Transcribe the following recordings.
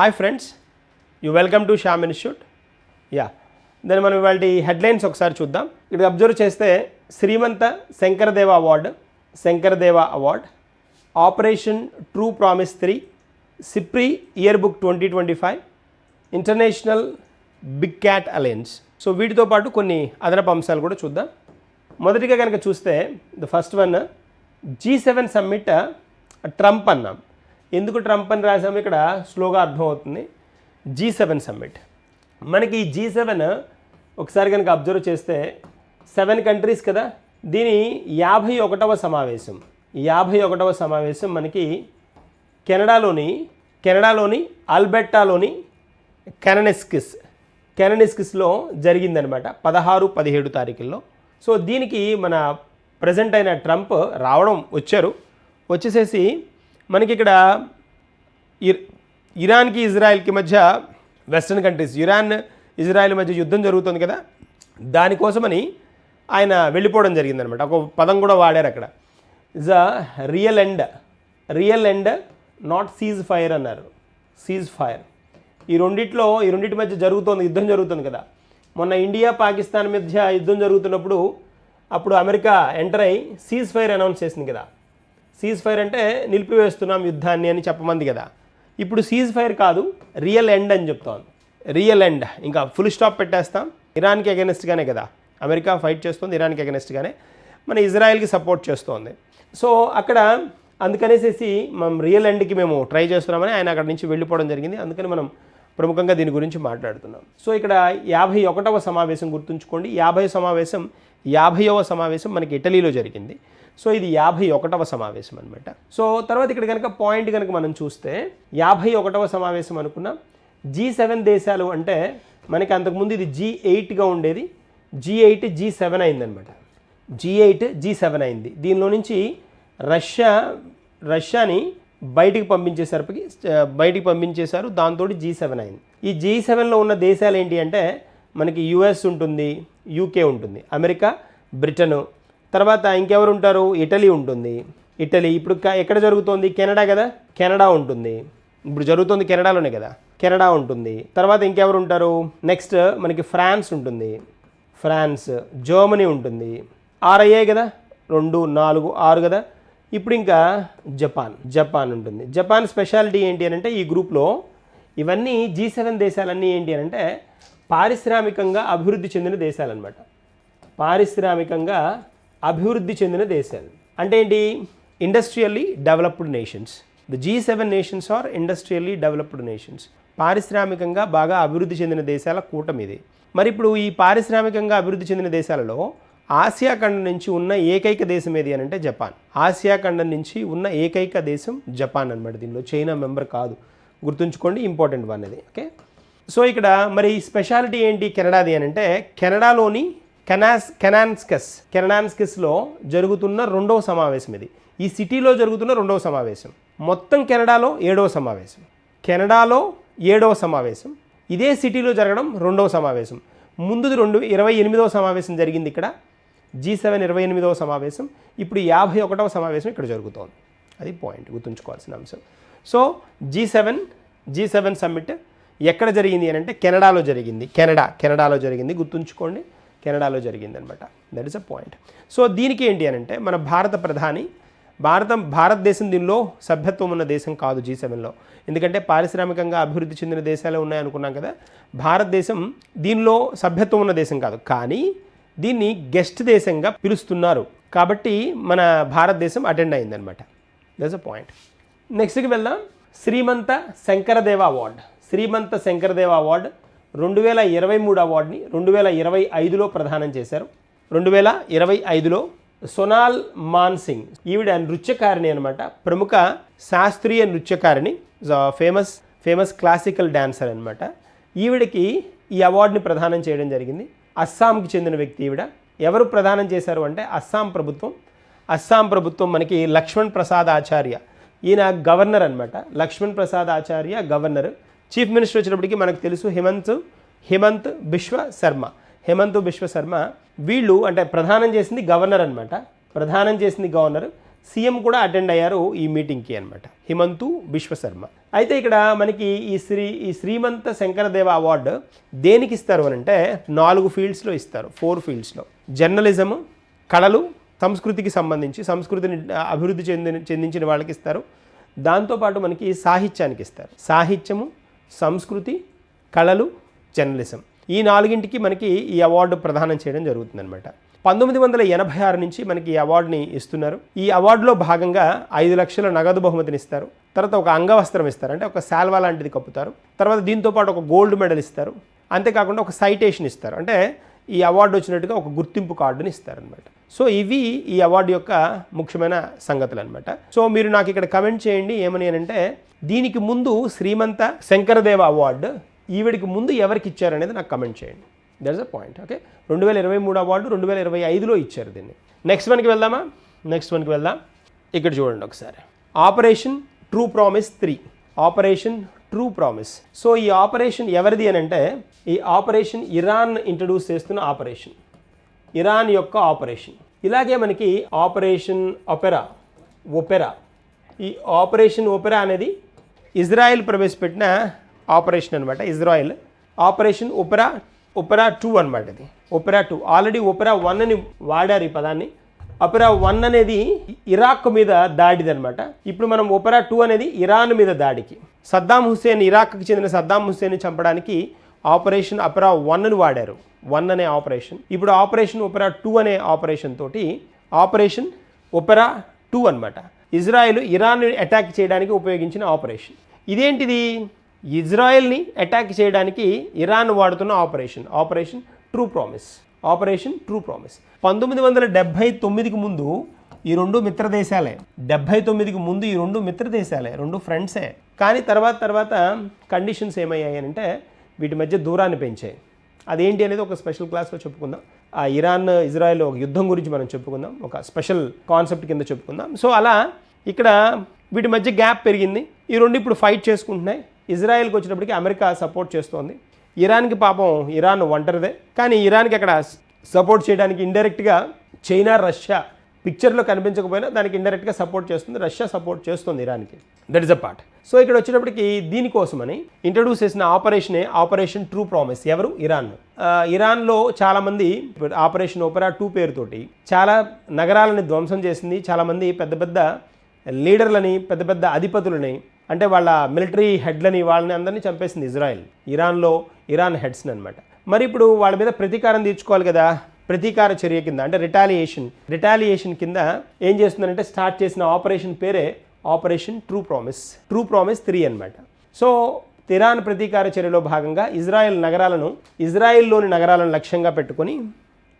Hi friends you welcome to Shyam institute yeah దాన్ని మనం ఇవాళ హెడ్లైన్స్ ఒకసారి చూద్దాం. ఇక్కడ అబ్జర్వ్ చేస్తే Srimanta Sankaradeva award Sankaradeva award operation true promise three SIPRI year book twenty twenty five international big cat alliance so వీటితో పాటు కొన్ని అదనపు అంశాలు కూడా చూద్దాం. మొదటిగా కనుక చూస్తే the first one G seven summit Trump అన్నాం. ఎందుకు ట్రంప్ అని రాసాము ఇక్కడ స్లోగా అర్థమవుతుంది. జీ సెవెన్ సమ్మిట్ మనకి ఈ జీ సెవెన్ ఒకసారి కనుక అబ్జర్వ్ చేస్తే సెవెన్ కంట్రీస్ కదా? దీని యాభై ఒకటవ సమావేశం. యాభై ఒకటవ సమావేశం మనకి కెనడాలోని కెనడాలోని ఆల్బెట్టాలోని కెననెస్కిస్ కెననెస్కిస్లో జరిగిందనమాట పదహారు పదిహేడు తారీఖుల్లో. సో దీనికి మన ప్రజెంట్ అయిన ట్రంప్ రావడం వచ్చారు. వచ్చేసేసి మనకి ఇక్కడ ఇర్ ఇరాన్కి ఇజ్రాయెల్కి మధ్య వెస్ట్రన్ కంట్రీస్ ఇరాన్ ఇజ్రాయెల్ మధ్య యుద్ధం జరుగుతుంది కదా? దానికోసమని ఆయన వెళ్ళిపోవడం జరిగిందనమాట ఒక పదం కూడా వాడారు అక్కడ. Is a real end real end not cease fire అన్నారు. సీజ్ ఫైర్ ఈ రెండిట్లో ఈ రెండింటి మధ్య జరుగుతుంది యుద్ధం జరుగుతుంది కదా? మొన్న ఇండియా పాకిస్తాన్ మధ్య యుద్ధం జరుగుతున్నప్పుడు అప్పుడు అమెరికా ఎంటర్ అయి సీజ్ ఫైర్ అనౌన్స్ చేసింది కదా? సీజ్ ఫైర్ అంటే నిలిపివేస్తున్నాం యుద్ధాన్ని అని చెప్పమంది కదా. ఇప్పుడు సీజ్ ఫైర్ కాదు రియల్ ఎండ్ అని చెప్తోంది. Real end. ఇంకా ఫుల్ స్టాప్ పెట్టేస్తాం. ఇరాన్కి అగెనెస్ట్గానే కదా. అమెరికా ఫైట్ చేస్తుంది ఇరాన్కి అగెనెస్ట్గానే మన ఇజ్రాయెల్కి సపోర్ట్ చేస్తోంది. సో అక్కడ అందుకనేసేసి మనం రియల్ ఎండ్కి మేము ట్రై చేస్తున్నామని ఆయన అక్కడ నుంచి వెళ్ళిపోవడం జరిగింది. అందుకని మనం ప్రముఖంగా దీని గురించి మాట్లాడుతున్నాం. సో ఇక్కడ యాభై ఒకటవ సమావేశం గుర్తుంచుకోండి. యాభై సమావేశం యాభైవ సమావేశం మనకి ఇటలీలో జరిగింది. సో ఇది యాభై ఒకటవ సమావేశం అనమాట సో తర్వాత ఇక్కడ కనుక పాయింట్ కనుక మనం చూస్తే యాభై ఒకటవ సమావేశం అనుకున్నాం. జీ సెవెన్ దేశాలు అంటే మనకి అంతకుముందు ఇది జీ ఎయిట్గా ఉండేది. జీ ఎయిట్ జీ సెవెన్ అయిందనమాట జీ ఎయిట్ జీ సెవెన్ అయింది. దీనిలో నుంచి రష్యా రష్యాని బయటికి పంపించేసరికి బయటికి పంపించేశారు. దాంతో జీ సెవెన్ అయింది. ఈ జీ సెవెన్లో ఉన్న దేశాలు ఏంటి అంటే మనకి యుఎస్ ఉంటుంది యూకే ఉంటుంది. అమెరికా బ్రిటను తర్వాత ఇంకెవరు ఉంటారు? ఇటలీ ఉంటుంది. ఇటలీ ఇప్పుడు ఎక్కడ జరుగుతోంది? కెనడా కదా? కెనడా ఉంటుంది. ఇప్పుడు జరుగుతుంది కెనడాలోనే కదా? కెనడా ఉంటుంది. తర్వాత ఇంకెవరు ఉంటారు? నెక్స్ట్ మనకి ఫ్రాన్స్ ఉంటుంది. ఫ్రాన్స్ జర్మనీ ఉంటుంది. ఆరు అయ్యాయి కదా? రెండు నాలుగు ఆరు కదా? ఇప్పుడు ఇంకా జపాన్ జపాన్ ఉంటుంది. జపాన్ స్పెషాలిటీ ఏంటి అని అంటే ఈ గ్రూప్లో ఇవన్నీ జీ సెవెన్ దేశాలన్నీ ఏంటి అని అంటే పారిశ్రామికంగా అభివృద్ధి చెందిన దేశాలన్నమాట. పారిశ్రామికంగా అభివృద్ధి చెందిన దేశాలు. అంటే ఏంటి? Industrially developed nations the G seven nations are industrially developed nations పారిశ్రామికంగా బాగా అభివృద్ధి చెందిన దేశాల కూటమి ఇది. మరి ఇప్పుడు ఈ పారిశ్రామికంగా అభివృద్ధి చెందిన దేశాలలో ఆసియా ఖండం నుంచి ఉన్న ఏకైక దేశం ఏది అని అంటే జపాన్. ఆసియా ఖండం నుంచి ఉన్న ఏకైక దేశం జపాన్ అన్నమాట దీనిలో. చైనా మెంబర్ కాదు. గుర్తుంచుకోండి ఇంపార్టెంట్ వన్ అది. ఓకే? సో ఇక్కడ మరి స్పెషాలిటీ ఏంటి కెనడాది అని అంటే కెనడాలోని కెనాస్ కెనాన్స్కస్ కెనాన్స్కస్లో జరుగుతున్న రెండవ సమావేశం ఇది. ఈ సిటీలో జరుగుతున్న రెండవ సమావేశం. మొత్తం కెనడాలో ఏడవ సమావేశం. కెనడాలో ఏడవ సమావేశం. ఇదే సిటీలో జరగడం రెండవ సమావేశం. ముందుది రెండు ఇరవై ఎనిమిదవ సమావేశం జరిగింది ఇక్కడ. జీ సెవెన్ ఇరవై ఎనిమిదవ సమావేశం. ఇప్పుడు యాభై ఒకటవ సమావేశం ఇక్కడ జరుగుతోంది. అది పాయింట్ గుర్తుంచుకోవాల్సిన అంశం. So G seven G seven summit ఎక్కడ జరిగింది అని అంటే కెనడాలో జరిగింది. కెనడా కెనడాలో జరిగింది. గుర్తుంచుకోండి. కెనడాలో జరిగిందనమాట. That is a point so దీనికి ఏంటి అని అంటే మన భారత ప్రధాని భారతం భారతదేశం దీనిలో సభ్యత్వం ఉన్న దేశం కాదు జీ సెవెన్లో ఎందుకంటే పారిశ్రామికంగా అభివృద్ధి చెందిన దేశాలే ఉన్నాయనుకున్నాం కదా. భారతదేశం దీనిలో సభ్యత్వం ఉన్న దేశం కాదు. కానీ దీన్ని గెస్ట్ దేశంగా పిలుస్తున్నారు. కాబట్టి మన భారతదేశం అటెండ్ అయిందనమాట. దట్స్ అ పాయింట్ నెక్స్ట్కి వెళ్దాం. శ్రీమంత శంకరదేవ అవార్డ్. శ్రీమంత శంకరదేవ అవార్డ్ రెండు వేల ఇరవై మూడు అవార్డుని రెండు వేల ఇరవై ఐదులో ప్రదానం చేశారు. రెండు వేల ఇరవై ఐదులో సొనాల్ మాన్ సింగ్. ఈవిడ నృత్యకారిణి అనమాట ప్రముఖ శాస్త్రీయ నృత్యకారిణి ఫేమస్ ఫేమస్ క్లాసికల్ డాన్సర్ అనమాట ఈవిడకి ఈ అవార్డుని ప్రదానం చేయడం జరిగింది. అస్సాంకి చెందిన వ్యక్తి ఈవిడ. ఎవరు ప్రదానం చేశారు అంటే అస్సాం ప్రభుత్వం. అస్సాం ప్రభుత్వం మనకి లక్ష్మణ్ ప్రసాద్ ఆచార్య. ఈయన గవర్నర్ అనమాట Lakshman Prasad Acharya governor. Chief minister వచ్చినప్పటికీ మనకు తెలుసు హిమంత్ హిమంత్ బిశ్వ శర్మ. హేమంత్ బిశ్వ శర్మ వీళ్ళు అంటే ప్రధానం చేసింది గవర్నర్ అనమాట ప్రధానం చేసింది గవర్నర్. సీఎం కూడా అటెండ్ అయ్యారు ఈ మీటింగ్కి అనమాట హిమంతు బిశ్వశర్మ అయితే ఇక్కడ మనకి ఈ శ్రీ ఈ శ్రీమంత శంకరదేవ అవార్డు దేనికి ఇస్తారు అని అంటే నాలుగు ఫీల్డ్స్లో ఇస్తారు. ఫోర్ ఫీల్డ్స్లో. జర్నలిజము కళలు సంస్కృతికి సంబంధించి సంస్కృతిని అభివృద్ధి చెందిన చెందించిన వాళ్ళకి ఇస్తారు. దాంతోపాటు మనకి సాహిత్యానికి ఇస్తారు. సాహిత్యము సంస్కృతి కళలు జర్నలిజం. ఈ నాలుగింటికి మనకి ఈ అవార్డు ప్రదానం చేయడం జరుగుతుందనమాట పంతొమ్మిది వందల ఎనభై ఆరు నుంచి మనకి ఈ అవార్డుని ఇస్తున్నారు. ఈ అవార్డులో భాగంగా ఐదు లక్షల నగదు బహుమతిని ఇస్తారు. తర్వాత ఒక అంగవస్త్రం ఇస్తారు. అంటే ఒక శాల్వా లాంటిది కప్పుతారు. తర్వాత దీంతో పాటు ఒక గోల్డ్ మెడల్ ఇస్తారు. అంతేకాకుండా ఒక సైటేషన్ ఇస్తారు. అంటే ఈ అవార్డు వచ్చినట్టుగా ఒక గుర్తింపు కార్డుని ఇస్తారనమాట సో ఇవి ఈ అవార్డు యొక్క ముఖ్యమైన సంగతులు అనమాట సో మీరు నాకు ఇక్కడ కమెంట్ చేయండి ఏమని అంటే దీనికి ముందు శ్రీమంత శంకరదేవ అవార్డు ఈవిడికి ముందు ఎవరికి ఇచ్చారనేది నాకు కమెంట్ చేయండి. దట్స్ అ పాయింట్ ఓకే రెండు వేల ఇరవై మూడు అవార్డు రెండు వేల ఇరవై ఐదులో ఇచ్చారు దీన్ని. నెక్స్ట్ వన్కి వెళ్దామా? నెక్స్ట్ వన్కి వెళ్దాం. ఇక్కడ చూడండి ఒకసారి. Operation true promise three operation true promise so ఈ ఆపరేషన్ ఎవరిది అని అంటే ఈ ఆపరేషన్ ఇరాన్ ఇంట్రడ్యూస్ చేస్తున్న ఆపరేషన్ ఇరాన్ యొక్క ఆపరేషన్ ఇలాగే మనకి ఆపరేషన్ ఒపెరా ఒపెరా ఈ ఆపరేషన్ ఒపెరా అనేది ఇజ్రాయెల్ ప్రవేశపెట్టిన ఆపరేషన్ అనమాట Israel operation opera opera two అనమాట ఇది. Opera two already opera one అని వాడారు ఈ పదాన్ని. ఒపెరా వన్ అనేది ఇరాక్ మీద దాడిది అనమాట ఇప్పుడు మనం ఒపెరా టూ అనేది ఇరాన్ మీద దాడికి. సద్దాం హుస్సేన్ ఇరాక్కి చెందిన సద్దాం హుస్సేన్ని చంపడానికి ఆపరేషన్ అపెరా వన్ను వాడారు. వన్ అనే ఆపరేషన్. ఇప్పుడు ఆపరేషన్ ఒపెరా టూ అనే ఆపరేషన్ తోటి ఆపరేషన్ ఒపెరా టూ అనమాట ఇజ్రాయెల్ ఇరాన్ అటాక్ చేయడానికి ఉపయోగించిన ఆపరేషన్. ఇదేంటిది? ఇజ్రాయెల్ని అటాక్ చేయడానికి ఇరాన్ వాడుతున్న operation. Operation true promise. Operation true promise. పంతొమ్మిది వందల డెబ్భై తొమ్మిదికి ముందు ఈ రెండు మిత్ర దేశాలే డెబ్భై తొమ్మిదికి ముందు ఈ రెండు మిత్ర దేశాలే రెండు ఫ్రెండ్సే. కానీ తర్వాత తర్వాత కండిషన్స్ ఏమయ్యాయంటే వీటి మధ్య దూరాన్ని పెంచాయి. అదేంటి అనేది ఒక స్పెషల్ క్లాస్లో చెప్పుకుందాం. ఆ ఇరాన్ ఇజ్రాయెల్ ఒక యుద్ధం గురించి మనం చెప్పుకుందాం. ఒక స్పెషల్ కాన్సెప్ట్ కింద చెప్పుకుందాం. సో అలా ఇక్కడ వీటి మధ్య గ్యాప్ పెరిగింది. ఈ రెండు ఇప్పుడు ఫైట్ చేసుకుంటున్నాయి. ఇజ్రాయెల్కి వచ్చినప్పటికి అమెరికా సపోర్ట్ చేస్తోంది. ఇరాన్కి పాపం ఇరాన్ ఒంటరిదే. కానీ ఇరాన్కి అక్కడ సపోర్ట్ చేయడానికి ఇండైరెక్ట్గా చైనా రష్యా పిక్చర్లో కనిపించకపోయినా దానికి ఇండైరెక్ట్గా సపోర్ట్ చేస్తుంది. రష్యా సపోర్ట్ చేస్తుంది ఇరాన్కి. That is a part so ఇక్కడ వచ్చేటప్పటికి దీనికోసమని ఇంట్రడ్యూస్ చేసిన ఆపరేషనే ఆపరేషన్ ట్రూ ప్రామిస్. ఎవరు? ఇరాన్. ఇరాన్లో చాలామంది ఆపరేషన్ ఓపెరా టూ పేరుతోటి చాలా నగరాలని ధ్వంసం చేసింది. చాలామంది పెద్ద పెద్ద లీడర్లని పెద్ద పెద్ద అధిపతులని అంటే వాళ్ళ మిలిటరీ హెడ్లని వాళ్ళని అందరినీ చంపేసింది ఇజ్రాయెల్. ఇరాన్లో ఇరాన్ హెడ్స్ని అనమాట మరి ఇప్పుడు వాళ్ళ మీద ప్రతీకారం తీర్చుకోవాలి కదా? ప్రతీకార చర్య కింద అంటే రిటాలియేషన్. రిటాలియేషన్ కింద ఏం చేస్తుందంటే స్టార్ట్ చేసిన ఆపరేషన్ పేరే operation true promise. True promise three అనమాట సో ఇరాన్ ప్రతీకార చర్యలో భాగంగా ఇజ్రాయెల్ నగరాలను ఇజ్రాయెల్లోని నగరాలను లక్ష్యంగా పెట్టుకొని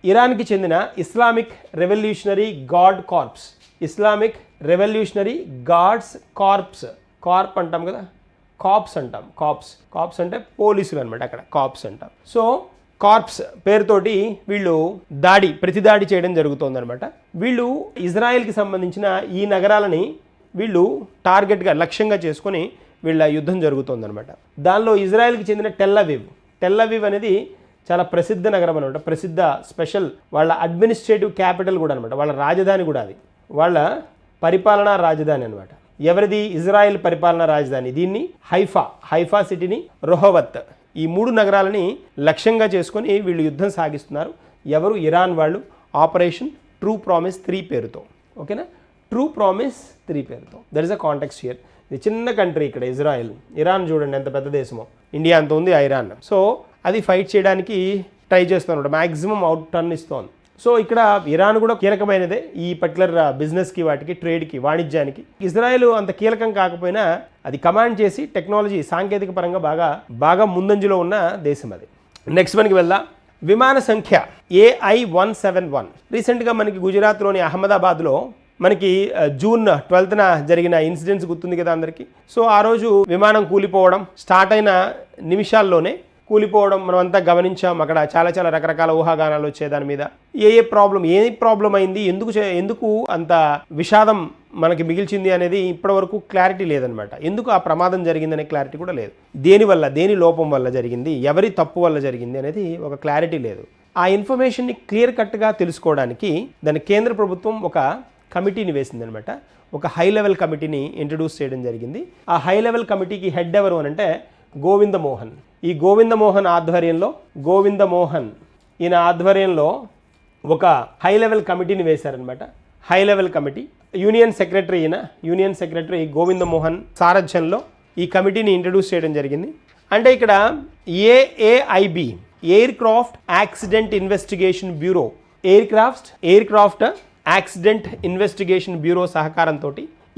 ఇరాన్కి చెందిన Islamic revolutionary guard corps. Islamic revolutionary guards corps. Corp అంటాం కదా కాప్స్ అంటాం కాప్స్. కాప్స్ అంటే పోలీసులు అనమాట అక్కడ కాప్స్ అంటాం. సో కార్ప్స్ పేరుతోటి వీళ్ళు దాడి ప్రతి దాడి చేయడం జరుగుతోందనమాట వీళ్ళు ఇజ్రాయెల్కి సంబంధించిన ఈ నగరాలని వీళ్ళు టార్గెట్గా లక్ష్యంగా చేసుకొని వీళ్ళ యుద్ధం జరుగుతోందనమాట దానిలో ఇజ్రాయెల్కి చెందిన టెల్లవివ్ టెల్లవివ్ అనేది చాలా ప్రసిద్ధ నగరం అనమాట ప్రసిద్ధ స్పెషల్ వాళ్ళ అడ్మినిస్ట్రేటివ్ క్యాపిటల్ కూడా అనమాట వాళ్ళ రాజధాని కూడా అది. వాళ్ళ పరిపాలనా రాజధాని అనమాట ఎవరిది? ఇజ్రాయెల్ పరిపాలనా రాజధాని. దీన్ని హైఫా హైఫా సిటీని రొహవత్. ఈ మూడు నగరాలని లక్ష్యంగా చేసుకొని వీళ్ళు యుద్ధం సాగిస్తున్నారు. ఎవరు? ఇరాన్ వాళ్ళు. ఆపరేషన్ ట్రూ ప్రామిస్ త్రీ పేరుతో. ఓకేనా? ట్రూ ప్రామిస్ త్రీ పేరుతో. That is a context here. ఇది చిన్న కంట్రీ ఇక్కడ ఇజ్రాయెల్. ఇరాన్ చూడండి ఎంత పెద్ద దేశమో. ఇండియా అంత ఉంది ఐరాన్ ఇరాన్. సో అది ఫైట్ చేయడానికి ట్రై చేస్తున్నాడు మ్యాక్సిమం అవుట్ టర్న్ ఇస్తోంది. సో ఇక్కడ ఇరాన్ కూడా కీలకమైనదే ఈ పర్టికులర్ బిజినెస్కి వాటికి ట్రేడ్కి వాణిజ్యానికి. ఇజ్రాయెల్ అంత కీలకం కాకపోయినా అది కమాండ్ చేసి టెక్నాలజీ సాంకేతిక పరంగా బాగా బాగా ముందంజలో ఉన్న దేశం అది. నెక్స్ట్ మనకి వెళ్దాం. విమాన సంఖ్య ఏఐ వన్ సెవెన్ వన్ రీసెంట్గా మనకి గుజరాత్లోని అహ్మదాబాద్లో మనకి జూన్ ట్వెల్త్న జరిగిన ఇన్సిడెంట్స్ గుర్తుంది కదా అందరికీ. సో ఆ రోజు విమానం కూలిపోవడం స్టార్ట్ అయిన నిమిషాల్లోనే కూలిపోవడం మనం అంతా గమనించాం. అక్కడ చాలా చాలా రకరకాల ఊహాగానాలు వచ్చే దాని మీద. ఏ ఏ ప్రాబ్లం ఏ ప్రాబ్లం అయింది? ఎందుకు ఎందుకు అంత విషాదం మనకి మిగిల్చింది అనేది ఇప్పటివరకు క్లారిటీ లేదనమాట ఎందుకు ఆ ప్రమాదం జరిగిందనే క్లారిటీ కూడా లేదు. దేనివల్ల దేని లోపం వల్ల జరిగింది? ఎవరి తప్పు వల్ల జరిగింది అనేది ఒక క్లారిటీ లేదు. ఆ ఇన్ఫర్మేషన్ని క్లియర్ కట్గా తెలుసుకోవడానికి దాని కేంద్ర ప్రభుత్వం ఒక కమిటీని వేసిందనమాట ఒక హై లెవెల్ కమిటీని ఇంట్రడ్యూస్ చేయడం జరిగింది. ఆ హై లెవెల్ కమిటీకి హెడ్ ఎవరు అని అంటే గోవిందమోహన్. ఈ గోవిందమోహన్ ఆధ్వర్యంలో గోవిందమోహన్ ఈయన ఆధ్వర్యంలో ఒక హై లెవెల్ కమిటీని వేశారనమాట high level committee. Union secretary ఈయన యూనియన్ సెక్రటరీ గోవిందమోహన్ సారథ్యంలో ఈ కమిటీని ఇంట్రడ్యూస్ చేయడం జరిగింది. అంటే ఇక్కడ AAIB aircraft accident investigation bureau aircraft aircraft accident investigation bureau సహకారంతో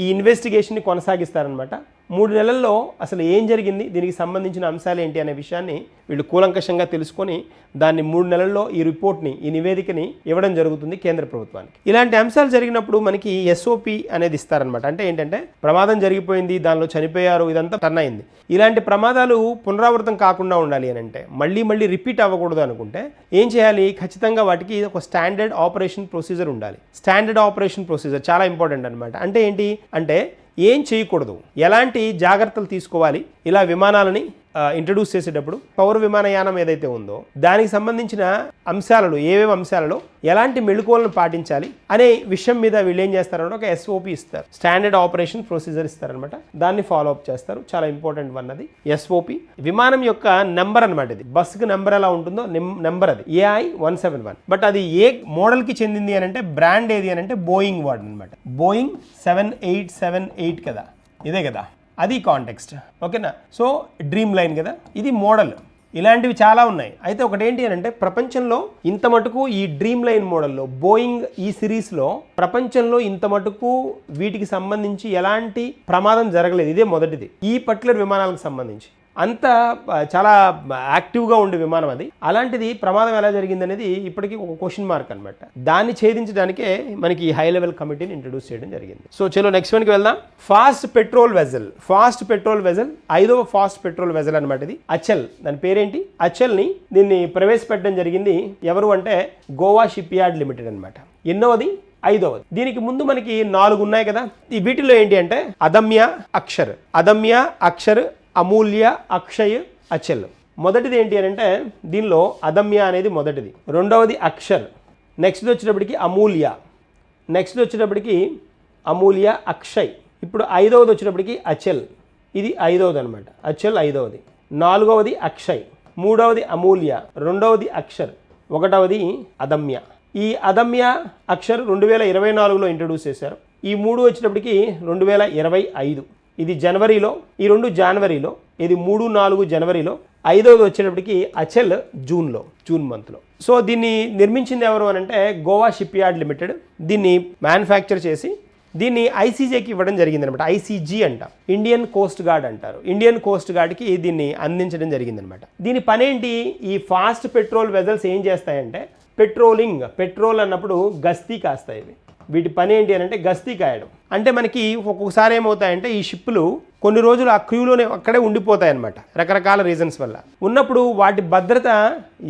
ఈ ఇన్వెస్టిగేషన్ని కొనసాగిస్తారనమాట మూడు నెలల్లో అసలు ఏం జరిగింది దీనికి సంబంధించిన అంశాలు ఏంటి అనే విషయాన్ని వీళ్ళు కూలంకషంగా తెలుసుకొని దాన్ని మూడు నెలల్లో ఈ రిపోర్ట్ని ఈ నివేదికని ఇవ్వడం జరుగుతుంది కేంద్ర ప్రభుత్వానికి. ఇలాంటి అంశాలు జరిగినప్పుడు మనకి ఎస్ఓపి అనేది ఇస్తారనమాట అంటే ఏంటంటే ప్రమాదం జరిగిపోయింది దానిలో చనిపోయారు ఇదంతా టర్న్ అయింది. ఇలాంటి ప్రమాదాలు పునరావృతం కాకుండా ఉండాలి అని అంటే మళ్ళీ మళ్ళీ రిపీట్ అవ్వకూడదు అనుకుంటే ఏం చేయాలి? ఖచ్చితంగా వాటికి ఒక స్టాండర్డ్ ఆపరేషన్ ప్రొసీజర్ ఉండాలి. స్టాండర్డ్ ఆపరేషన్ ప్రొసీజర్ చాలా ఇంపార్టెంట్ అనమాట అంటే ఏంటి? అంటే ఏం చేయకూడదు? ఎలాంటి జాగ్రత్తలు తీసుకోవాలి? ఇలా విమానాలని ఇంట్రడ్యూస్ చేసేటప్పుడు పౌర విమానయానం ఏదైతే ఉందో దానికి సంబంధించిన అంశాలలో ఏవేవి అంశాలలో ఎలాంటి మెళుకువలను పాటించాలి అనే విషయం మీద వీళ్ళు ఏం చేస్తారంటే ఒక ఎస్ఓపి ఇస్తారు. స్టాండర్డ్ ఆపరేషన్ ప్రొసీజర్ ఇస్తారనమాట దాన్ని ఫాలో అప్ చేస్తారు. చాలా ఇంపార్టెంట్ వన్ అది. ఎస్ఓపి విమానం యొక్క నెంబర్ అనమాట ఇది. బస్సుకి నెంబర్ ఎలా ఉంటుందో నెంబర్ అది. AI one seven one but అది ఏ మోడల్కి చెందింది అని అంటే బ్రాండ్ ఏది అని అంటే బోయింగ్ వార్డ్ అనమాట Boeing seven eight seven eight కదా. ఇదే కదా. అది కాంటెక్స్ట్ ఓకేనా? సో డ్రీమ్ లైన్ కదా? ఇది మోడల్. ఇలాంటివి చాలా ఉన్నాయి. అయితే ఒకటి ఏంటి అని అంటే ప్రపంచంలో ఇంత మటుకు ఈ డ్రీమ్ లైన్ మోడల్లో బోయింగ్ ఈ సిరీస్లో ప్రపంచంలో ఇంత మటుకు వీటికి సంబంధించి ఎలాంటి ప్రమాదం జరగలేదు. ఇదే మొదటిది. ఈ పర్టికులర్ విమానాలకు సంబంధించి. అంత చాలా యాక్టివ్గా ఉండే విమానం అది. అలాంటిది ప్రమాదం ఎలా జరిగింది అనేది ఇప్పటికీ ఒక క్వశ్చన్ మార్క్ అనమాట దాన్ని ఛేదించడానికే మనకి ఈ హై లెవెల్ కమిటీని ఇంట్రడ్యూస్ చేయడం జరిగింది. సో చలో నెక్స్ట్ వన్కి వెళ్దాం. Fast patrol vessel. Fast patrol vessel ఐదవ ఫాస్ట్ పెట్రోల్ వెజల్ అనమాట ఇది. అచల్ దాని పేరేంటి? అచల్ని దీన్ని ప్రవేశపెట్టడం జరిగింది ఎవరు అంటే గోవా షిప్ యార్డ్ లిమిటెడ్ అనమాట ఎన్నోది ఐదవది. దీనికి ముందు మనకి నాలుగు ఉన్నాయి కదా. ఈ వీటిలో ఏంటి అంటే అదమ్య అక్షర్. అదమ్య అక్షర్ అమూల్య అక్షయ్ అచల్. మొదటిది ఏంటి అని అంటే దీనిలో అదమ్య అనేది మొదటిది. రెండవది అక్షర్. నెక్స్ట్ వచ్చేటప్పటికి అమూల్య. నెక్స్ట్ వచ్చేటప్పటికి అమూల్య అక్షయ్. ఇప్పుడు ఐదవది వచ్చేటప్పటికి అచల్. ఇది ఐదవది అనమాట అచల్ ఐదవది. నాలుగవది అక్షయ్. మూడవది అమూల్య. రెండవది అక్షర్. ఒకటవది అదమ్య. ఈ అదమ్య అక్షర్ రెండు వేల ఇరవై నాలుగులో ఇంట్రడ్యూస్ చేశారు. ఈ మూడు వచ్చేటప్పటికి రెండు వేల ఇరవై ఐదు. ఇది జనవరిలో ఈ రెండు జనవరిలో ఇది మూడు నాలుగు జనవరిలో ఐదవది వచ్చేటప్పటికి అచల్ జూన్లో జూన్ మంత్లో. సో దీన్ని నిర్మించింది ఎవరు అని అంటే గోవా షిప్ యార్డ్ లిమిటెడ్. దీన్ని మ్యానుఫ్యాక్చర్ చేసి దీన్ని ఐసీజేకి ఇవ్వడం జరిగిందనమాట. ఐసీజీ అంట. ఇండియన్ కోస్ట్ గార్డ్ అంటారు. ఇండియన్ కోస్ట్ గార్డ్కి దీన్ని అందించడం జరిగిందనమాట. దీని పనేంటి? ఈ ఫాస్ట్ పెట్రోల్ వెజల్స్ ఏం చేస్తాయంటే పెట్రోలింగ్ పెట్రోల్ అన్నప్పుడు గస్తీ కాస్తాయి ఇవి. వీటి పని ఏంటి అని అంటే గస్తీ కాయడం. అంటే మనకి ఒక్కొక్కసారి ఏమవుతాయంటే ఈ షిప్పులు కొన్ని రోజులు ఆ క్యూలోనే అక్కడే ఉండిపోతాయి అనమాట రకరకాల రీజన్స్ వల్ల. ఉన్నప్పుడు వాటి భద్రత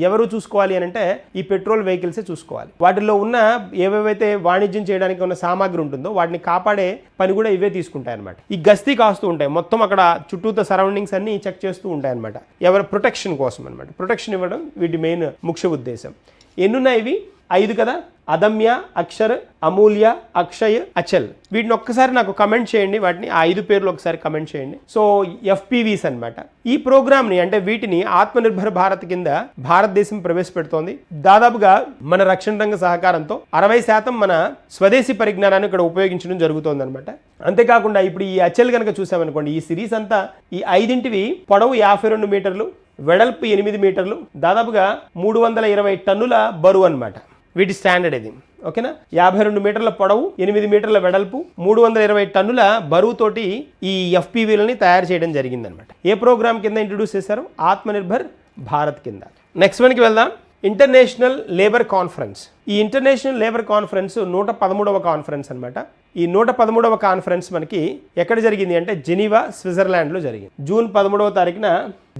ఎవరు చూసుకోవాలి అని అంటే ఈ పెట్రోల్ వెహికల్సే చూసుకోవాలి. వాటిలో ఉన్న ఏవేవైతే వాణిజ్యం చేయడానికి ఉన్న సామాగ్రి ఉంటుందో వాటిని కాపాడే పని కూడా ఇవే తీసుకుంటాయి అనమాట ఈ గస్తీ కాస్తూ ఉంటాయి. మొత్తం అక్కడ చుట్టూతో సరౌండింగ్స్ అన్ని చెక్ చేస్తూ ఉంటాయి అనమాట ఎవరి ప్రొటెక్షన్ కోసం అనమాట ప్రొటెక్షన్ ఇవ్వడం వీటి మెయిన్ ముఖ్య ఉద్దేశం. ఎన్నున్నాయి ఇవి? ఐదు కదా? అదమ్య అక్షర్ అమూల్య అక్షయ్ అచల్. వీటిని ఒక్కసారి నాకు కమెంట్ చేయండి. వాటిని ఆ ఐదు పేర్లు ఒకసారి కమెంట్ చేయండి. సో ఎఫ్పివిస్ అనమాట ఈ ప్రోగ్రామ్ని అంటే వీటిని ఆత్మనిర్భర్ భారత్ కింద భారతదేశం ప్రవేశపెడుతోంది. దాదాపుగా మన రక్షణ రంగ సహకారంతో అరవై శాతం మన స్వదేశీ పరిజ్ఞానాన్ని ఇక్కడ ఉపయోగించడం జరుగుతోంది అనమాట అంతేకాకుండా ఇప్పుడు ఈ అచల్ కనుక చూసామనుకోండి ఈ సిరీస్ అంతా ఈ ఐదింటివి పొడవు యాభై రెండు మీటర్లు వెడల్పు ఎనిమిది మీటర్లు దాదాపుగా మూడు వందల ఇరవై టన్నుల బరువు అనమాట వీటి స్టాండర్డ్ ఇది. ఓకేనా? యాభై రెండు మీటర్ల పొడవు ఎనిమిది మీటర్ల వెడల్పు మూడు వందల ఇరవై టన్నుల బరువుతోటి ఈ ఎఫ్పివీలని తయారు చేయడం జరిగిందనమాట ఏ ప్రోగ్రామ్ కింద ఇంట్రడ్యూస్ చేశారు? ఆత్మనిర్భర్ భారత్ కింద. నెక్స్ట్ వన్కి వెళ్దాం. ఇంటర్నేషనల్ లేబర్ కాన్ఫరెన్స్ ఈ ఇంటర్నేషనల్ లేబర్ కాన్ఫరెన్స్ నూట పదమూడవ కాన్ఫరెన్స్ అనమాట ఈ నూట పదమూడవ కాన్ఫరెన్స్ మనకి ఎక్కడ జరిగింది అంటే జెనీవా స్విట్జర్లాండ్లో జరిగింది. జూన్ పదమూడవ తారీఖున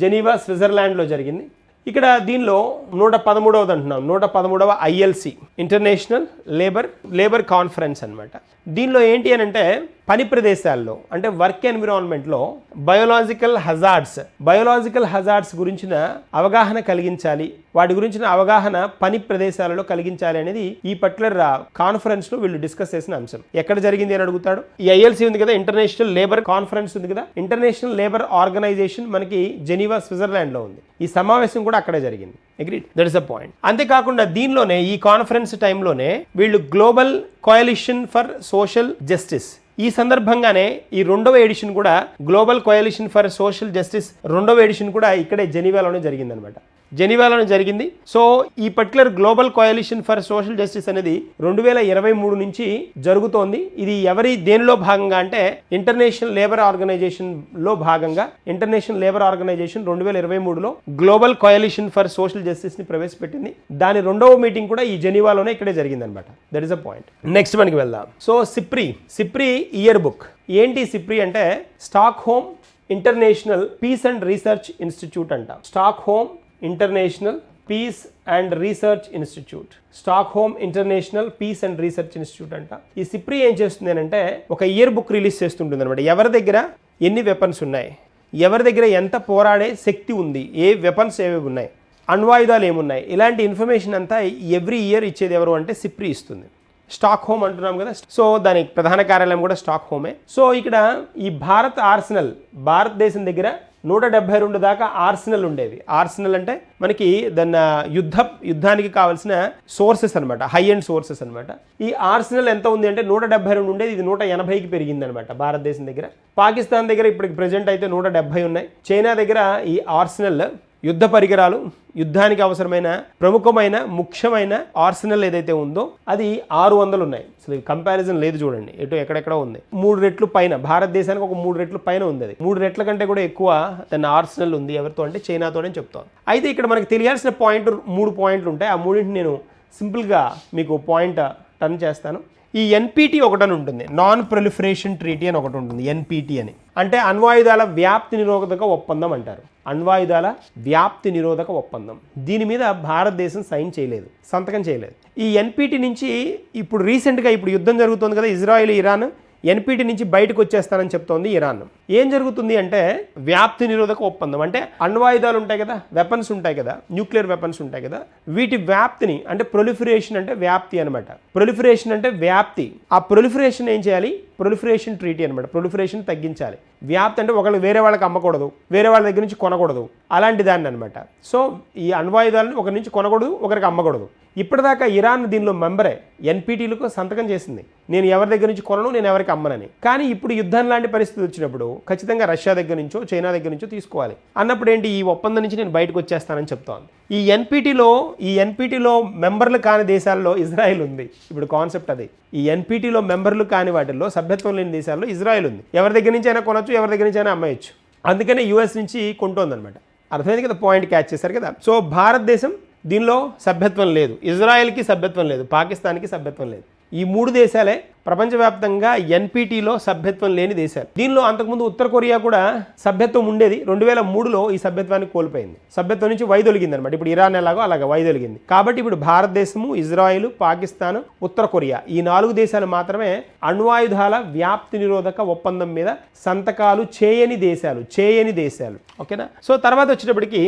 జెనీవా స్విట్జర్లాండ్లో జరిగింది. ఇక్కడ దీనిలో నూట పదమూడవది అంటున్నాం. నూట పదమూడవ ILC international labour labour conference అన్నమాట. దీనిలో ఏంటి అని అంటే పని ప్రదేశాల్లో అంటే వర్క్ ఎన్విరాన్మెంట్లో బయోలాజికల్ హజార్డ్స్ బయోలాజికల్ హజార్డ్స్ గురించిన అవగాహన కలిగించాలి. వాటి గురించిన అవగాహన పని ప్రదేశాలలో కలిగించాలి అనేది ఈ పర్టికులర్ కాన్ఫరెన్స్లో వీళ్ళు డిస్కస్ చేసిన అంశం. ఎక్కడ జరిగింది అని అడుగుతాడు? ఈ ఐఎల్సీ ఉంది కదా ఇంటర్నేషనల్ లేబర్ కాన్ఫరెన్స్ ఉంది కదా ఇంటర్నేషనల్ లేబర్ ఆర్గనైజేషన్ మనకి జెనీవా స్విట్జర్లాండ్లో ఉంది. ఈ సమావేశం కూడా అక్కడే జరిగింది. Agreed that is a point అంతేకాకుండా దీనిలోనే ఈ కాన్ఫరెన్స్ టైంలోనే వీళ్ళు global coalition for social justice ఈ సందర్భంగానే ఈ రెండవ ఎడిషన్ కూడా global coalition for social justice రెండవ ఎడిషన్ కూడా ఇక్కడే జెనీవాలోనే జరిగిందనమాట. జెనీవాలోనే జరిగింది. సో ఈ particular global coalition for social justice అనేది రెండు వేల ఇరవై మూడు నుంచి జరుగుతోంది. ఇది ఎవరి దేనిలో భాగంగా అంటే ఇంటర్నేషనల్ లేబర్ ఆర్గనైజేషన్లో భాగంగా. ఇంటర్నేషనల్ లేబర్ ఆర్గనైజేషన్ రెండు వేల ఇరవై మూడులో గ్లోబల్ కోయలిషన్ ఫర్ సోషల్ జస్టిస్ని ప్రవేశపెట్టింది. దాని రెండవ మీటింగ్ కూడా ఈ జెనీవాలోనే ఇక్కడే జరిగిందనమాట. That is a point next మనకి వెళ్దాం. So SIPRI SIPRI year book ఏంటి సిప్రి అంటే Stockholm international peace and research institute అంట. Stockholm international peace and research institute Stockholm international peace and research institute అంట. ఈ సిప్రి ఏం చేస్తుంది అంటే ఒక ఇయర్ బుక్ రిలీజ్ చేస్తుంటుంది అనమాట ఎవరి దగ్గర? ఎన్ని వెపన్స్ ఉన్నాయి? ఎవరి దగ్గర ఎంత పోరాడే శక్తి ఉంది? ఏ వెపన్స్ ఏవి ఉన్నాయి? అణ్వాయుధాలు ఏమున్నాయి? ఇలాంటి ఇన్ఫర్మేషన్ అంతా ఎవ్రీ ఇయర్ ఇచ్చేది ఎవరు అంటే సిప్రి ఇస్తుంది. స్టాక్ హోమ్ అంటున్నాం కదా. సో దానికి ప్రధాన కార్యాలయం కూడా స్టాక్ హోమే సో ఇక్కడ ఈ భారత్ ఆర్సనల్ భారతదేశం దగ్గర నూట డెబ్బై రెండు దాకా ఆర్సినల్ ఉండేవి. ఆర్సినల్ అంటే మనకి దాన్ని యుద్ధ యుద్ధానికి కావాల్సిన సోర్సెస్ అనమాట హై అండ్ సోర్సెస్ అనమాట ఈ ఆర్సినల్ ఎంత ఉంది అంటే నూట డెబ్బై రెండు ఉండేది ఇది నూట ఎనభైకి పెరిగింది అనమాట భారతదేశం దగ్గర. పాకిస్తాన్ దగ్గర ఇప్పటికి ప్రజెంట్ అయితే నూట డెబ్బై ఉన్నాయి. చైనా దగ్గర ఈ ఆర్సినల్ యుద్ధ పరికరాలు యుద్ధానికి అవసరమైన ప్రముఖమైన ముఖ్యమైన ఆర్సనల్ ఏదైతే ఉందో అది ఆరు వందలు ఉన్నాయి. అసలు కంపారిజన్ లేదు చూడండి. ఎటు ఎక్కడెక్కడ ఉంది. మూడు రెట్లు పైన భారతదేశానికి ఒక మూడు రెట్లు పైన ఉంది అది. మూడు రెట్ల కంటే కూడా ఎక్కువ దాని ఆర్సనల్ ఉంది. ఎవరితో అంటే చైనాతోనే చెప్తాను అయితే ఇక్కడ మనకి తెలియాల్సిన పాయింట్ మూడు పాయింట్లు ఉంటాయి. ఆ మూడింటిని నేను సింపుల్గా మీకు పాయింట్ టర్న్ చేస్తాను. ఈ ఎన్పిటి ఒకటని ఉంటుంది. నాన్ ప్రొలిఫరేషన్ ట్రీటీ అని ఒకటి ఉంటుంది ఎన్పిటి అని. అంటే అణ్వాయుధాల వ్యాప్తి నిరోధక ఒప్పందం అంటారు. అణ్వాయుధాల వ్యాప్తి నిరోధక ఒప్పందం. దీని మీద భారతదేశం సైన్ చేయలేదు సంతకం చేయలేదు. ఈ ఎన్పిటి నుంచి ఇప్పుడు రీసెంట్గా ఇప్పుడు యుద్ధం జరుగుతుంది కదా ఇజ్రాయెల్ ఇరాన్ ఎన్పిటి నుంచి బయటకు వచ్చేస్తానని చెప్తోంది ఇరాన్. ఏం జరుగుతుంది అంటే వ్యాప్తి నిరోధక ఒప్పందం. అంటే అణ్వాయుధాలు ఉంటాయి కదా వెపన్స్ ఉంటాయి కదా న్యూక్లియర్ వెపన్స్ ఉంటాయి కదా వీటి వ్యాప్తిని అంటే ప్రొలిఫరేషన్ అంటే వ్యాప్తి అనమాట ప్రొలిఫరేషన్ అంటే వ్యాప్తి. ఆ ప్రొలిఫరేషన్ ఏం చేయాలి? ప్రొలిఫరేషన్ ట్రీటీ అనమాట ప్రొలిఫరేషన్ తగ్గించాలి. వ్యాప్తి అంటే ఒకళ్ళు వేరే వాళ్ళకి అమ్మకూడదు వేరే వాళ్ళ దగ్గర నుంచి కొనకూడదు అలాంటి దాన్ని అనమాట సో ఈ అణ్వాయుధాలను ఒకరి నుంచి కొనకూడదు ఒకరికి అమ్మకూడదు. ఇప్పటిదాకా ఇరాన్ దీనిలో మెంబరే ఎన్పిటీలకు సంతకం చేసింది. నేను ఎవరి దగ్గర నుంచి కొనను నేను ఎవరికి అమ్మనని. కానీ ఇప్పుడు యుద్ధం లాంటి పరిస్థితి వచ్చినప్పుడు ఖచ్చితంగా రష్యా దగ్గర నుంచో చైనా దగ్గర నుంచో తీసుకోవాలి. అన్నప్పుడు ఏంటి? ఈ ఒప్పందం నుంచి నేను బయటకు వచ్చేస్తానని చెప్తాను ఈ ఎన్పిటీలో ఈ ఎన్పిటిలో మెంబర్లు కాని దేశాల్లో ఇజ్రాయెల్ ఉంది. ఇప్పుడు కాన్సెప్ట్ అది. ఈ ఎన్పిటీలో మెంబర్లు కాని వాటిల్లో సభ్యత్వం లేని దేశాల్లో ఇజ్రాయెల్ ఉంది. ఎవరి దగ్గర నుంచి అయినా కొనొచ్చు ఎవరి దగ్గర నుంచి అయినా అమ్మేయచ్చు. అందుకనే యూఎస్ నుంచి కొంటోందనమాట అర్థమైంది కదా? పాయింట్ క్యాచ్ చేశారు కదా? సో భారతదేశం దీనిలో సభ్యత్వం లేదు. ఇజ్రాయెల్కి సభ్యత్వం లేదు. పాకిస్తాన్కి సభ్యత్వం లేదు. ఈ మూడు దేశాలే ప్రపంచవ్యాప్తంగా ఎన్పిటీలో సభ్యత్వం లేని దేశాలు. దీనిలో అంతకుముందు ఉత్తర కొరియా కూడా సభ్యత్వం ఉండేది. రెండు వేల మూడులో ఈ సభ్యత్వాన్ని కోల్పోయింది. సభ్యత్వం నుంచి వైదొలిగింది అనమాట ఇప్పుడు ఇరాన్ ఎలాగో అలాగ వైదొలిగింది. కాబట్టి ఇప్పుడు భారతదేశము ఇజ్రాయిల్ పాకిస్తాన్ ఉత్తర కొరియా ఈ నాలుగు దేశాలు మాత్రమే అణ్వాయుధాల వ్యాప్తి నిరోధక ఒప్పందం మీద సంతకాలు చేయని దేశాలు చేయని దేశాలు. ఓకేనా? సో తర్వాత వచ్చేటప్పటికి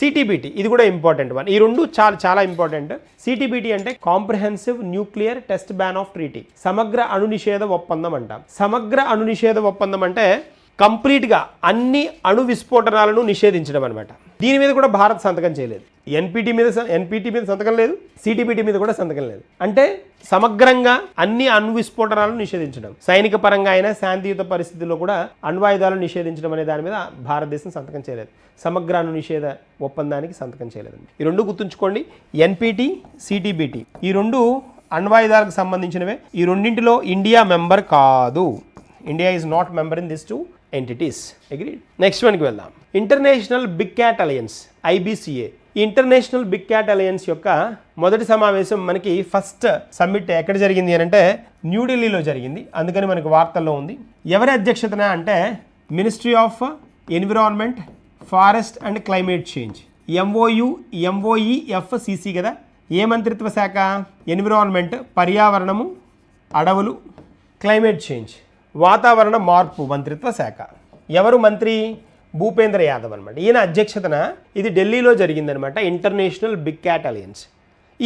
సిటీబీటీ. ఇది కూడా ఇంపార్టెంట్ వన్. ఈ రెండు చాలా చాలా ఇంపార్టెంట్. సిటీబీటీ అంటే comprehensive nuclear test ban of treaty. సమగ్ర అణు నిషేధ ఒప్పందం అంటాం. సమగ్ర అణునిషేధ ఒప్పందం అంటే కంప్లీట్గా అన్ని అణు విస్ఫోటనాలను నిషేధించడం అనమాట దీని మీద కూడా భారత్ సంతకం చేయలేదు. ఎన్పిటి మీద ఎన్పిటి మీద సంతకం లేదు సిటిపిటి మీద కూడా సంతకం లేదు. అంటే సమగ్రంగా అన్ని అణు విస్ఫోటనాలను నిషేధించడం సైనిక పరంగా అయినా శాంతియుత పరిస్థితుల్లో కూడా అణ్వాయుధాలను నిషేధించడం అనే దాని మీద భారతదేశం సంతకం చేయలేదు. సమగ్ర అణు నిషేధ ఒప్పందానికి సంతకం చేయలేదు ఈ రెండు గుర్తుంచుకోండి. ఎన్పిటి సిటీబీటీ ఈ రెండు అణ్వాయుధాలకు సంబంధించినవే. ఈ రెండింటిలో ఇండియా మెంబర్ కాదు. India is not member in this two entities agree next వన్కి వెళ్దాం. International big cat alliance IBCA ఈ ఇంటర్నేషనల్ బిగ్ క్యాట్ అలయన్స్ యొక్క మొదటి సమావేశం మనకి ఫస్ట్ సమ్మిట్ ఎక్కడ జరిగింది అని అంటే న్యూఢిల్లీలో జరిగింది. అందుకని మనకి వార్తల్లో ఉంది. ఎవరి అధ్యక్షతన అంటే ministry of environment forest and climate change MOU MOEFCC కదా? ఏ మంత్రిత్వ శాఖ? ఎన్విరాన్మెంట్ పర్యావరణము అడవులు క్లైమేట్ చేంజ్ వాతావరణ మార్పు మంత్రిత్వ శాఖ. ఎవరు మంత్రి? భూపేంద్ర యాదవ్ అనమాట ఈయన అధ్యక్షతన ఇది ఢిల్లీలో జరిగిందనమాట ఇంటర్నేషనల్ బిగ్ క్యాట్ అలయన్స్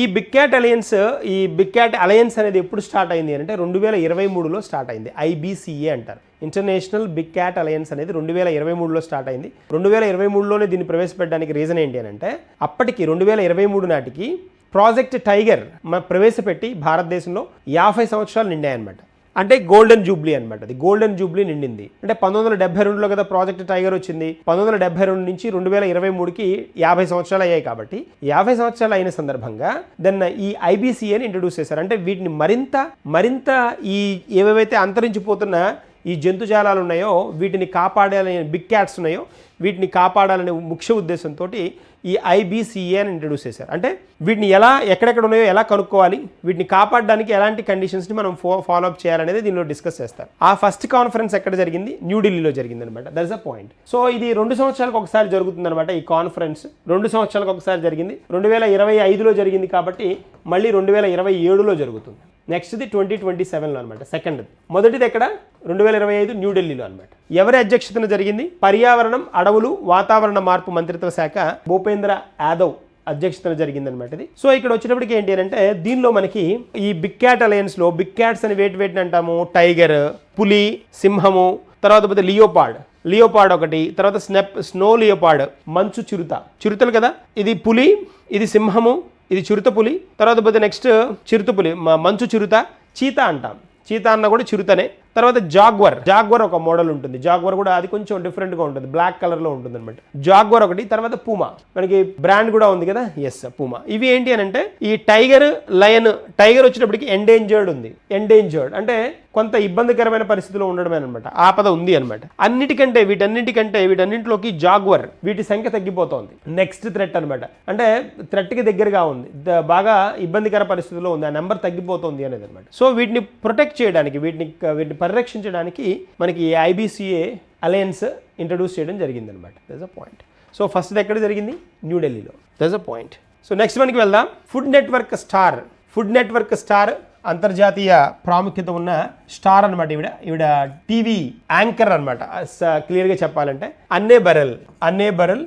ఈ బిగ్ క్యాట్ అలయన్స్ ఈ బిగ్ క్యాట్ అలయన్స్ అనేది ఎప్పుడు స్టార్ట్ అయింది అంటే రెండు వేల ఇరవై మూడులో స్టార్ట్ అయింది. ఐబీసీఏ అంటారు. ఇంటర్నేషనల్ బిగ్ క్యాట్ అలయన్స్ అనేది రెండు వేల ఇరవై మూడులో స్టార్ట్ అయింది. రెండు వేల ఇరవై మూడులోనే దీన్ని ప్రవేశపెట్టడానికి రీజన్ ఏంటి అని అంటే అప్పటికి రెండు వేల ఇరవై మూడు నాటికి ప్రాజెక్ట్ టైగర్ ప్రవేశపెట్టి భారతదేశంలో యాభై సంవత్సరాలు నిండాయన్నమాట. అంటే గోల్డెన్ జూబ్లీ అనమాట అది గోల్డెన్ జూబ్లీ నిండింది. అంటే పంతొమ్మిది వందల డెబ్బై రెండులో కదా ప్రాజెక్ట్ టైగర్ వచ్చింది. పంతొమ్మిది వందల డెబ్బై రెండు నుంచి రెండు వేల ఇరవై మూడుకి యాభై సంవత్సరాలు అయ్యాయి కాబట్టి యాభై సంవత్సరాలు అయిన సందర్భంగా దెన్ ఈ ఐబీసీఏని ఇంట్రడ్యూస్ చేశారు. అంటే వీటిని మరింత మరింత ఈ ఏవేవైతే అంతరించిపోతున్న ఈ జంతుజాలాలు ఉన్నాయో వీటిని కాపాడాలనే బిగ్ క్యాట్స్ ఉన్నాయో వీటిని కాపాడాలనే ముఖ్య ఉద్దేశంతో ఈ ఐబీసీఏ అని ఇంట్రడ్యూస్ చేశారు. అంటే వీటిని ఎలా ఎక్కడెక్కడ ఉన్నాయో ఎలా కనుక్కోవాలి వీటిని కాపాడడానికి ఎలాంటి కండిషన్స్ని మనం ఫో ఫాలో అప్ చేయాలనేది దీనిలో డిస్కస్ చేస్తారు. ఆ ఫస్ట్ కాన్ఫరెన్స్ ఎక్కడ జరిగింది? న్యూఢిల్లీలో జరిగింది అనమాట that is a point so ఇది రెండు సంవత్సరాలకు ఒకసారి జరుగుతుంది అనమాట ఈ కాన్ఫరెన్స్ రెండు సంవత్సరాలకు ఒకసారి జరిగింది. రెండు వేల ఇరవై ఐదులో జరిగింది కాబట్టి మళ్ళీ రెండు వేల ఇరవై ఏడులో జరుగుతుంది. నెక్స్ట్ది ట్వంటీ ట్వంటీ సెవెన్లో అనమాట సెకండ్ మొదటిది ఎక్కడ? రెండు వేల ఇరవై ఐదు న్యూఢిల్లీలో అనమాట ఎవరి అధ్యక్షతన జరిగింది? పర్యావరణం అడవులు వాతావరణ మార్పు మంత్రిత్వ శాఖ భూపేంద్ర యాదవ్ అధ్యక్షతన జరిగిందనమాట ఇది. సో ఇక్కడ వచ్చేటప్పటికి ఏంటి అని అంటే దీనిలో మనకి ఈ బిగ్ క్యాట్ అలయన్స్లో బిగ్ క్యాట్స్ అని వేటి వేటిని అంటాము? టైగర్ పులి సింహము తర్వాత పోతే లియోపాడ్ లియోపాడ్ ఒకటి తర్వాత స్నెప్ స్నో లియోపాడ్ మంచు చిరుత. చిరుతలు కదా? ఇది పులి ఇది సింహము ఇది చిరుతపులి తర్వాత పోతే నెక్స్ట్ చిరుతపులి మంచు చిరుత చీత అంటాం. చీత అన్న కూడా చిరుతనే. తర్వాత జాగ్వర్. జాగ్వర్ ఒక మోడల్ ఉంటుంది. జాగ్వర్ కూడా అది కొంచెం డిఫరెంట్గా ఉంటుంది. బ్లాక్ కలర్లో ఉంటుంది అనమాట జాగ్వర్ ఒకటి తర్వాత పూమా మనకి బ్రాండ్ కూడా ఉంది కదా? ఎస్ పూమా ఇవి ఏంటి అని అంటే ఈ టైగర్ లయన్ టైగర్ వచ్చేటప్పటికి ఎండేంజర్డ్ ఉంది. ఎండేంజర్డ్ అంటే కొంత ఇబ్బందికరమైన పరిస్థితిలో ఉండడమే అనమాట ఆపద ఉంది అనమాట అన్నిటికంటే వీటన్నిటికంటే వీటన్నింటిలోకి జాగ్వర్ వీటి సంఖ్య తగ్గిపోతోంది. నెక్స్ట్ థ్రెట్ అనమాట అంటే థ్రెట్కి దగ్గరగా ఉంది. బాగా ఇబ్బందికర పరిస్థితిలో ఉంది. ఆ నెంబర్ తగ్గిపోతుంది అనేది అనమాట సో వీటిని ప్రొటెక్ట్ చేయడానికి వీటిని వీటిని పరిరక్షించడానికి మనకి ఐబీసీఏ అలయన్స్ ఇంట్రడ్యూస్ చేయడం జరిగిందనమాట. That's a point so first ఎక్కడ జరిగింది? న్యూఢిల్లీలో that's a point so next మనకి వెళ్దాం. Food network star food network star అంతర్జాతీయ ప్రాముఖ్యత ఉన్న స్టార్ అనమాట ఈవిడ. ఈవిడ టీవీ యాంకర్ అనమాట క్లియర్గా uh, చెప్పాలంటే అన్నే బరల్. అన్నే బరల్.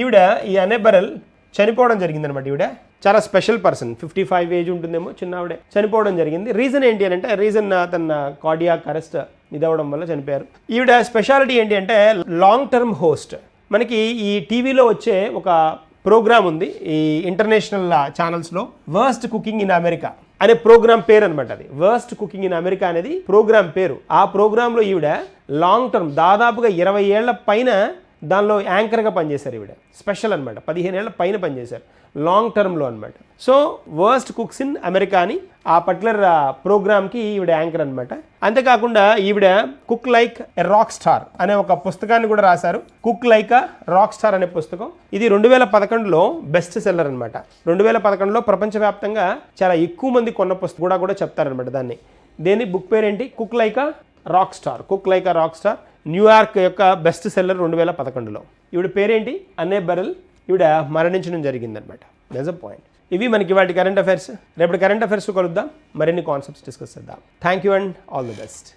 ఈవిడ ఈ అన్నే బరల్ చనిపోవడం జరిగిందనమాట ఈవిడ. చాలా special person fifty five age ఉంటుందేమో చిన్నవిడే. చనిపోవడం జరిగింది. రీజన్ ఏంటి అని అంటే రీజన్ తన కార్డియాక్ అరెస్ట్ ఇదవడం వల్ల చనిపోయారు. ఈవిడ స్పెషాలిటీ ఏంటి అంటే లాంగ్ టర్మ్ హోస్ట్ మనకి ఈ టీవీలో వచ్చే ఒక ప్రోగ్రామ్ ఉంది ఈ ఇంటర్నేషనల్ ఛానల్స్లో వర్స్ట్ కుకింగ్ ఇన్ అమెరికా అనే ప్రోగ్రామ్ పేరు అనమాట అది. వర్స్ట్ కుకింగ్ ఇన్ అమెరికా అనేది ప్రోగ్రామ్ పేరు. ఆ ప్రోగ్రాంలో ఈవిడ లాంగ్ టర్మ్ దాదాపుగా ఇరవై ఏళ్ళ పైన దానిలో యాంకర్గా పనిచేశారు ఈవిడ. స్పెషల్ అనమాట పదిహేను ఏళ్ళ పైన పనిచేశారు. లాంగ్ టర్మ్లో అనమాట so worst cooks in America అని ఆ పర్టికులర్ ప్రోగ్రామ్కి ఈవిడ యాంకర్ అనమాట అంతేకాకుండా ఈవిడ cook like a rock star అనే ఒక పుస్తకాన్ని కూడా రాశారు. Cook like a rock star అనే పుస్తకం. ఇది రెండు వేల పదకొండులో బెస్ట్ సెల్లర్ అనమాట రెండు వేల పదకొండులో ప్రపంచవ్యాప్తంగా చాలా ఎక్కువ మంది కొన్న పుస్తకం కూడా కూడా చెప్తారనమాట దాన్ని. దేని బుక్ పేరేంటి? Cook like a rock star cook like a rock star New York యొక్క బెస్ట్ సెల్లర్ రెండు వేల పదకొండులో. ఈవిడ పేరేంటి? అనే బెరల్. ఈవిడ మరణించడం జరిగిందనమాట. దస్ అ పాయింట్ ఇవి మనకి వాటి కరెంట్ అఫైర్స్ రేపటి కరెంట్ అఫైర్స్ కలుద్దాం. మరిన్ని కాన్సెప్ట్స్ డిస్కస్ చేద్దాం. Thank you and all the best